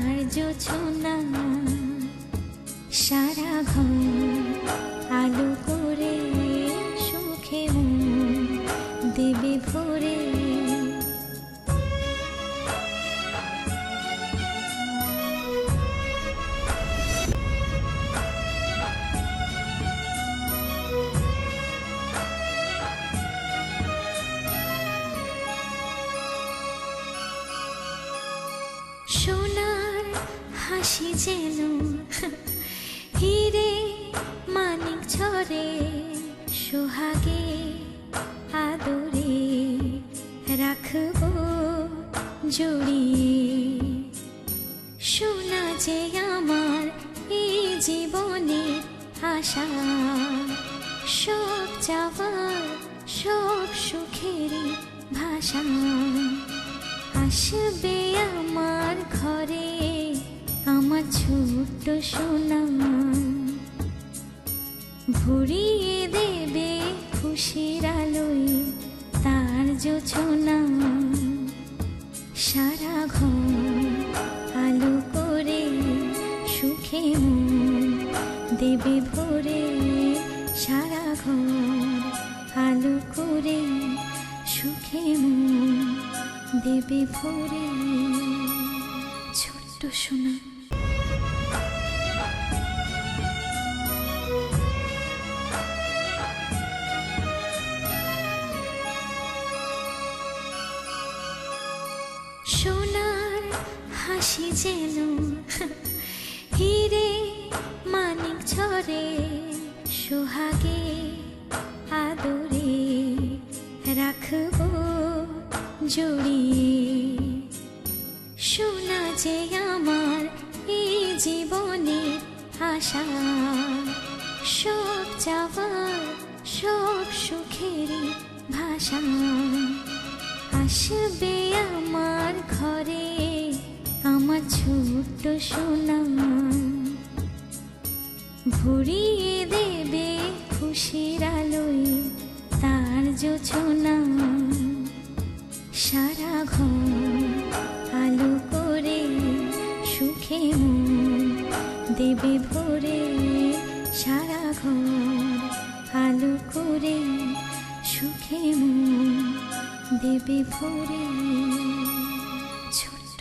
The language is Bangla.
তার জোছনা সারা ঘর আলো করে সুখে দেবে ভরে। সোনার হাসি যেন হিরে মানিক ঝরে সোহাগে আদরে রাখব জড়িয়ে। সোনা যে আমার এই জীবনে আশা, সব যাবার সব সুখেরই ভাষা। আসবে আমার ঘরে আমার ছোট্ট সোনা, ভরিয়ে দেবে খুশির আলোয় তার জোছনা সারা ঘর আলো করে সুখে দেবে ভরে। সারা ঘর আলো করে সুখে দেবে ভরে। ছোট্ট সোনা সোনার হাসি যেন হিরে মানিক ঝরে সোহাগে। এই জীবনে আশা সব যাবার সব সুখেরই ভাষা। আসবে আমার ঘরে আমার ছোট্ট সোনা। ভরিয়ে দেবে খুশির আলোয় তার জোছনা সারা ঘর আলো করে সুখে মন। দেবে ভরে সারা ঘর আলো করে সুখে মন দেবে ভরে। ছোট্ট